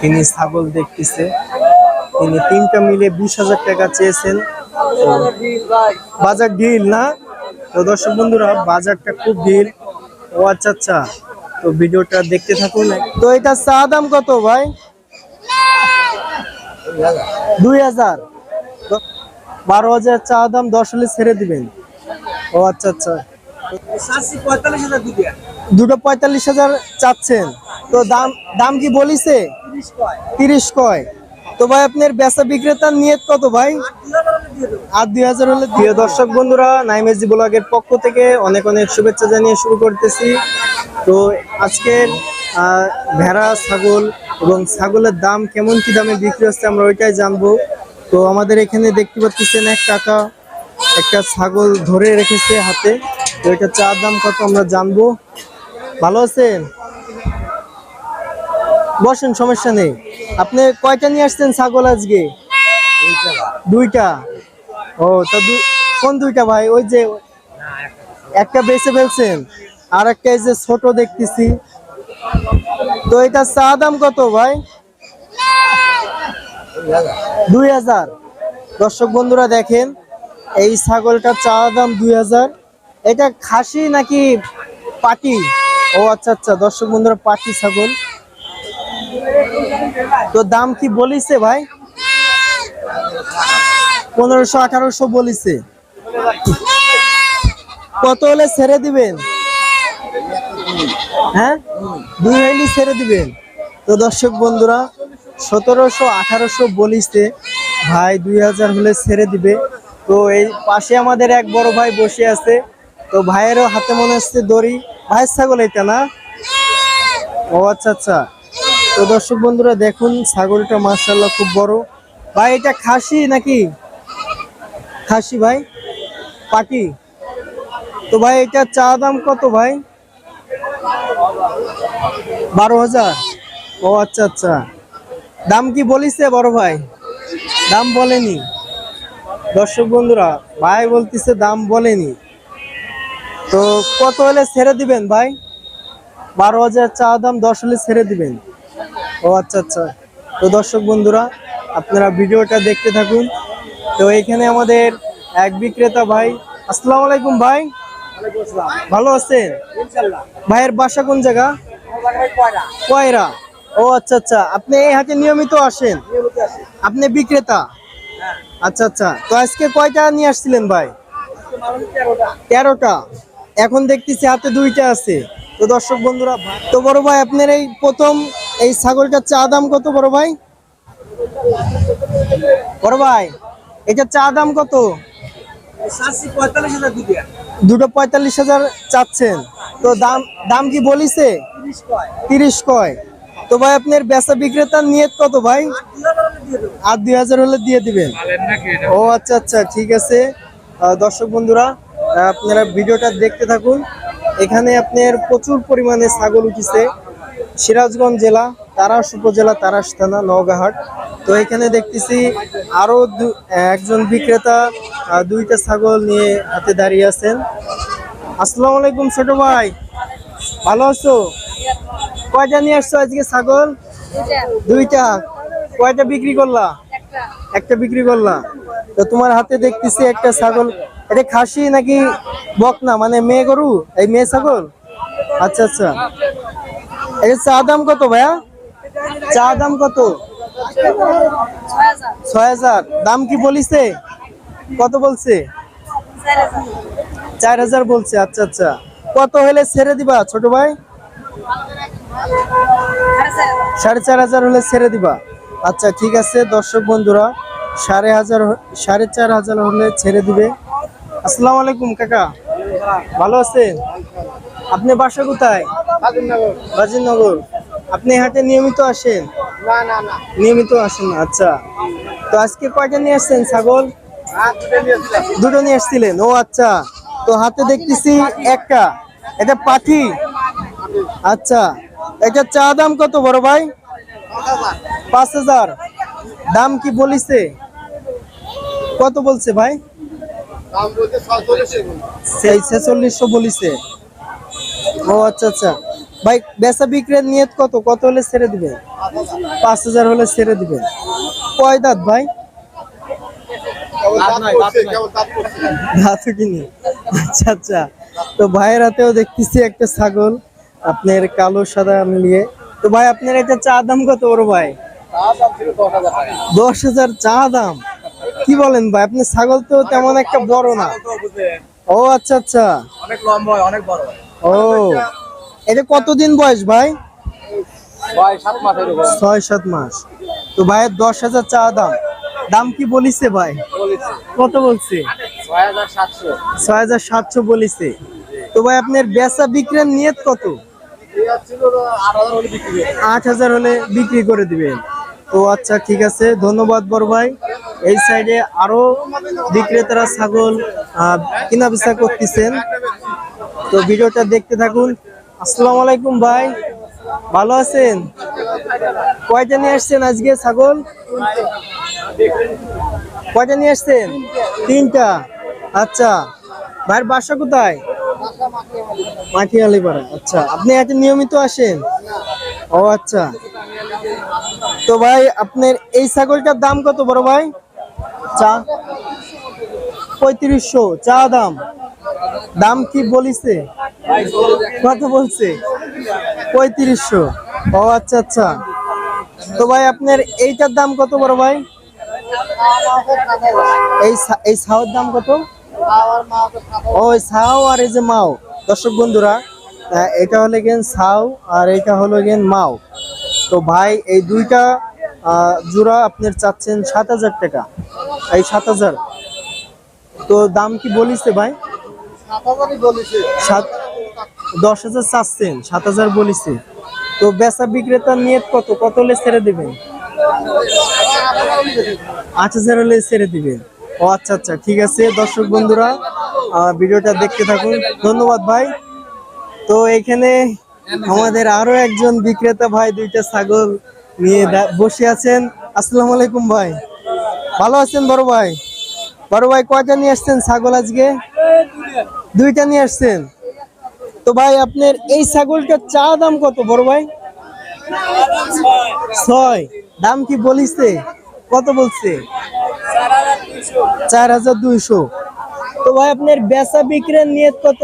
তিনি ছাগল দেখতেছে। তিনি তিনটা মিলে বিশ হাজার টাকা চেয়েছেন। বাজার ঢিল না? তো দর্শক বন্ধুরা, বাজারটা খুব ঢিল ও আচ্ছা আচ্ছা। তো ভিডিওটা দেখতে থাকুন। তো এটা চা দাম কত ভাই? দুই হাজার। বারো হাজার চা দাম, দশ হলে ছেড়ে দিবেন। ও আচ্ছা আচ্ছা। দুটো পঁয়তাল্লিশ হাজার চাচ্ছেন। তো দাম দাম কি বলিছে? তিরিশ কয়? তো ভাই আপনার বেচা বিক্রেতার নিয়ত কত ভাই? আর দুই হাজার হলে প্রিয় দর্শক বন্ধুরা নাইমেজি ব্লগের পক্ষ থেকে অনেক অনেক শুভেচ্ছা জানিয়ে শুরু করতেছি। তো আজকের ভেড়া ছাগল এবং ছাগলের দাম কেমন কি দামে বিক্রি হচ্ছে আমরা ওইটাই জানব। তো আমাদের এখানে দেখতে পাচ্ছেন এক কাকা একটা ছাগল ধরে রেখেছে হাতে। তো এটা চার দাম কত আমরা জানব। ভালো আছেন? বসেন, সমস্যা নেই। আপনি কয়টা নিয়ে আসছেন ছাগল আজকে? দুইটা। ও, তা কোন দুইটা ভাই? ওই যে একটা বেছে ফেলছেন, আর একটা এই যে ছোট দেখতেছি। তো এটা চা দাম কত ভাই? দুই হাজার। দর্শক বন্ধুরা দেখেন, এই ছাগলটা চা দাম দুই হাজার। এটা খাসি নাকি পাটি? ও আচ্ছা আচ্ছা দর্শক বন্ধুরা, পাটি ছাগল। তো দাম কি বলিছে ভাই? পনেরোশো, আঠারোশো বলিছে। কত হলে ছেড়ে দিবেন? হ্যাঁ? দুই হইলি ছেড়ে দিবেন। তো দর্শক বন্ধুরা, সতেরোশো, আঠারোশো বলিছে। ভাই, দুই হাজার হলে ছেড়ে দিবে। তো এই পাশে আমাদের এক বড় ভাই বসে আছে। তো ভাইয়েরও হাতে মনে হচ্ছে দড়ি। ভাইয়ের ছাগল এটা না? ও আচ্ছা আচ্ছা। তো দর্শক বন্ধুরা, দেখুন, ছাগলটা মার্শাল্লাহ খুব বড়। ভাই, এটা খাসি নাকি? খাসি ভাই, পাটি। তো ভাই, এটা চা দাম কত ভাই? বারো হাজার। ও আচ্ছা আচ্ছা। দাম কি বলিছে বড় ভাই? দাম বলেনি। দর্শক বন্ধুরা, ভাই বলতেছে দাম বলেনি। তো কত হলে ছেড়ে দিবেন ভাই? বারো হাজার চা দাম দশ হলে ছেড়ে দিবেন। ও আচ্ছা আচ্ছা। তো দর্শক বন্ধুরা, আপনারা ভিডিওটা দেখতে থাকুন। তো এখানে আমাদের এক বিক্রেতা ভাই। আসসালামু আলাইকুম ভাই। ভালো আছেন? ভাইয়ের বাসা কোন জায়গা? কয়রা? ও আচ্ছা আচ্ছা। আপনি এই হাটে নিয়মিত আসেন? আপনি বিক্রেতা? আচ্ছা আচ্ছা। তো আজকে কয়টা নিয়ে আসছিলেন ভাই? তেরোটা। এখন দেখতেছি হাতে দুইটা আছে। তো দর্শক বন্ধুরা, তো বড় ভাই, আপনার এই প্রথম এই ছাগলটার চা দাম কত বড় ভাই? বড় ভাই, এটা চা দাম কত? দুটো পঁয়তাল্লিশ হাজার চাচ্ছেন। তো দাম দাম কি বলিছে? তিরিশ কয়। তো ভাই, আপনার বেচা বিক্রেতার নিয়ত কত ভাই? আর দুই হাজার হলে দিয়ে দিবেন। ও আচ্ছা আচ্ছা ঠিক আছে। দর্শক বন্ধুরা আপনারা ভিডিওটা দেখতে থাকুন। এখানে আপনার প্রচুর পরিমাণে ছাগল উঠেছে। সিরাজগঞ্জ জেলা, তারাস উপজেলা, তারাস থানা, নওগাঁহাট। তো এখানে দেখতেছি আরও দু- একজন বিক্রেতা দুইটা ছাগল নিয়ে হাতে দাঁড়িয়ে আছেন। আসসালামু আলাইকুম ছোট ভাই, ভালো আছো? কয়টা নিয়ে আসছো আজকে ছাগল? দুইটা। কয়টা বিক্রি করলা? একটা বিক্রি করলা। তো তোমার হাতে দেখতেছি একটা ছাগল, এটা খাসি নাকি বকনা? মানে মেয়ে গরু? এই মেয়ে ছাগল? আচ্ছা আচ্ছা। এই চা দাম কত ভাইয়া? চা দাম কত? ছয় হাজার। দাম কি বলিছে? কত বলছে? চার হাজার বলছে আচ্ছা আচ্ছা। কত হলে ছেড়ে দিবা ছোট ভাই? সাড়ে চার হাজার হলে ছেড়ে দিবা। আচ্ছা ঠিক আছে, দর্শক বন্ধুরা, সাড়ে হাজার সাড়ে চার হাজার হলে ছেড়ে দিবে। আসসালামু আলাইকুম, কাকা। ভালো আছেন? আপনি বাসা কোথায়? বাজিনগর। আপনি হাটে নিয়মিত আসেন? নিয়মিত আসেন আচ্ছা। তো আজকে কয়টা নিয়ে আসছেন ছাগল? দুটো নিয়ে আসছিলেন? ও আচ্ছা। তো হাতে দেখতেছি একটা। এটা পাঠি। আচ্ছা। এটা চা দাম কত বড় ভাই? পাঁচ হাজার। দাম কি বলিছে? কত বলছে ভাই? সেই ছেচল্লিশশো বলিছে। ও আচ্ছা আচ্ছা। ভাই বেচা বিক্রির নিয়ত কত? কত হলে ছেড়ে দিবে পাঁচ হাজার হলে ছেড়ে দিবেন। কয় দাঁত ভাই? ধাতু কিনি। আচ্ছা আচ্ছা। তো ভাইয়ের হাতেও দেখতেছি একটা ছাগল আপনার কালো সাদা মিলিয়ে। তো ভাই আপনার এটা চা দাম কত বড় ভাই? দশ হাজার চা দাম? কি বলেন ভাই আপনি ছাগল তো তেমন একটা বড় না। ও আচ্ছা আচ্ছা। অনেক লম্বা হয় অনেক বড় ও। এটা কতদিন বয়স ভাই? ছয় সাত মাস তো ভাইয়ের দশ হাজার চা দাম। দাম কি বলিছে ভাই? কত বলছে? ছয় হাজার সাতশো। ছয় বলিছে। তো ভাই আপনার বেচা বিক্রির নিয়ত কত? আট হাজার হলে বিক্রি করে দিবেন। তো আচ্ছা ঠিক আছে। ধন্যবাদ বড় ভাই। এই সাইডে আরও বিক্রেতারা ছাগল কিনা বেচা করতেছেন। তো ভিডিওটা দেখতে থাকুন। আসসালামু আলাইকুম ভাই। ভালো আছেন? কয়টা নিয়ে আসছেন আজকে ছাগল? কয়টা নিয়ে আসছেন? তিনটা। আচ্ছা ভাইয়ের বাসা কোথায়? মাটিয়ালি পাড়া আচ্ছা আপনি এত নিয়মিত আসেন? ও আচ্ছা। তো ভাই, আপনার এই ছাগলটার দাম কত বড় ভাই? চা পঁয়ত্রিশশো। চা দাম? দাম কি বলিছে? কত বলছে? পঁয়ত্রিশশো। ও আচ্ছা আচ্ছা। তো ভাই আপনার এইটার দাম কত বড় ভাই? এই এই ছাওয়ার দাম কত? ও ছাও আর এই যে মাও। দর্শক বন্ধুরা এটা হলো গেন ছাও আর এটা হলো গেন মাও। তো ভাই এই দুইটা জোড়া আপনার চাচ্ছেন সাত হাজার টাকা। এই সাত হাজার। তো দাম কি বলিছে ভাই? সাত দশ হাজার চাচ্ছেন, সাত হাজার বলিছে। তো বেচা বিক্রেতার নিয়ত কত? কত হলে ছেড়ে দেবেন? আট হাজার হলে ছেড়ে দিবেন। ও আচ্ছা আচ্ছা ঠিক আছে। দর্শক বন্ধুরা ভিডিওটা দেখতে থাকুন। ধন্যবাদ ভাই। তো এখানে আমাদের আরও একজন বিক্রেতা ভাই, দুইটা ছাগল নিয়ে বসে আছেন। আসসালামু আলাইকুম ভাই। ভালো আছেন বড় ভাই? বড় ভাই, কয়টা নিয়ে আসছেন ছাগল আজকে? দুইটা নিয়ে আসছেন? তো ভাই, আপনার এই ছাগলটার চা দাম কত বড় ভাই? ছয়। দাম কি বলিছে? কত বলছে? চার হাজার দুইশো। তো ভাই, আপনার বেচা বিক্রির নিয়ত কত?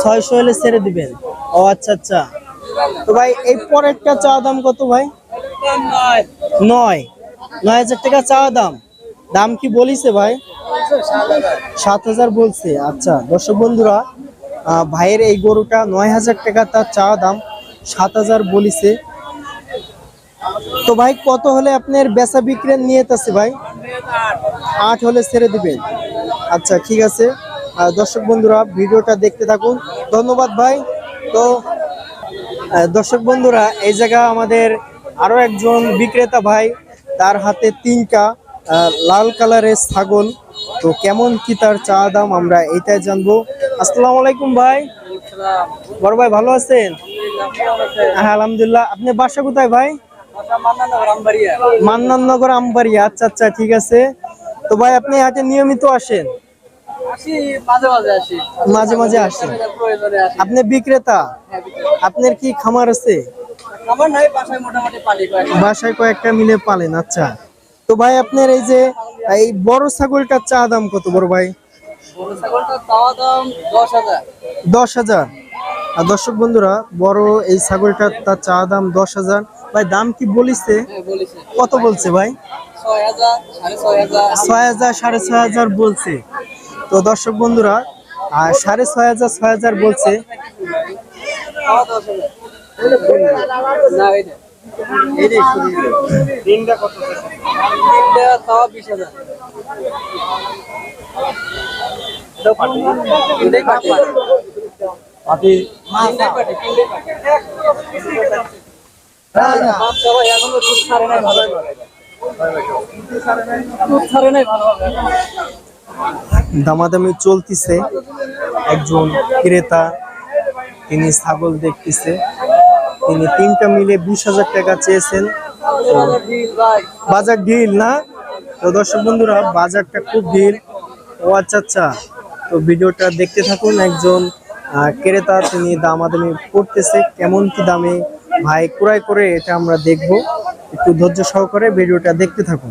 ছয়শো হলে ছেড়ে দিবেন। ও আচ্ছা আচ্ছা। তো ভাই, এই পরেরটা চা দাম কত ভাই? নয়। নয় হাজার টাকা চা দাম। দাম কি বলিছে ভাই? সাত হাজার। বলছে আচ্ছা। দর্শক বন্ধুরা ভাইয়ের এই গরুটা নয় হাজার টাকা তার চা দাম সাত হাজার বলিছে। তো ভাই কত হলে আপনার বেচা বিক্রির নিয়ত আছে ভাই? আট হলে ছেড়ে দিবেন। আচ্ছা ঠিক আছে। দর্শক বন্ধুরা ভিডিওটা দেখতে থাকুন। ধন্যবাদ ভাই। তো দর্শক বন্ধুরা এই জায়গা আমাদের আরও একজন বিক্রেতা ভাই তার হাতে তিনটা। লাল কালারের ছাগল। তো কেমন কি তার চা দাম আমরা এইটাই জানব। আসসালামু আলাইকুম ভাই। বড় ভাই ভালো আছেন? হ্যাঁ আলহামদুলিল্লাহ। আপনি বাসা কোথায় ভাই? মান্নাননগর আমবাড়িয়া। আচ্ছা আচ্ছা ঠিক আছে। তো ভাই আপনি হাটে নিয়মিত আসেন? মাঝে মাঝে আসি। মাঝে মাঝে আসেন। আপনি বিক্রেতা? আপনার কি খামার আছে? বাসায় কয়েকটা মিলে পালেন আচ্ছা। তো ভাই আপনার এই যে এই বড় ছাগলটার চা দাম কত বড় ভাই? দশ হাজার। আর দর্শক বন্ধুরা বড় এই ছাগলটার তার চা দাম দশ হাজার। ভাই দাম কি বলিছে? হ্যাঁ কত বলছে ভাই? ছয় হাজার সাড়ে ছয় হাজার। ছয় হাজার সাড়ে ছয় হাজার বলছে। তো দর্শক বন্ধুরা আর সাড়ে ছয় হাজার ছয় হাজার বলছে। বিশ হাজার। সবাই এখনও দুধ ছাড়ে নাই ভালো দুধ ছাড়ে নাই ভালো দামাদামি চলতিছে। একজন ক্রেতা তিনি ছাগল দেখতেছে। তিনি তিনটা মিলে বিশ হাজার টাকা চেয়েছেন। বাজার ঢিল না? তো দর্শক বন্ধুরা, বাজারটা খুব ঢিল ও আচ্ছা আচ্ছা। তো ভিডিওটা দেখতে থাকুন, একজন ক্রেতা, তিনি দামাদামি করতেছে। কেমন কি দামে? ভাই, ক্রয় করে এটা আমরা দেখব। একটু ধৈর্য সহকারে ভিডিওটা দেখতে থাকুন।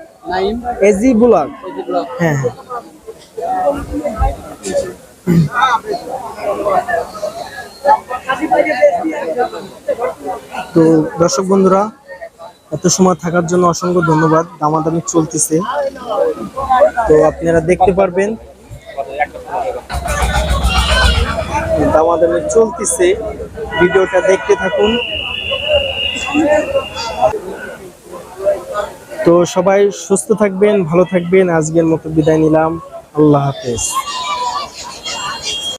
এজি ব্লগ হ্যাঁ হ্যাঁ। তো দর্শক বন্ধুরা এত সময় থাকার জন্য অসংখ্য ধন্যবাদ। দামাদামি চলতেছে। তো আপনারা দেখতে পারবেন দামাদামি চলতেছে। ভিডিওটা দেখতে থাকুন। তো সবাই সুস্থ থাকবেন ভালো থাকবেন। আজকের মতো বিদায় নিলাম। আল্লাহ হাফেজ।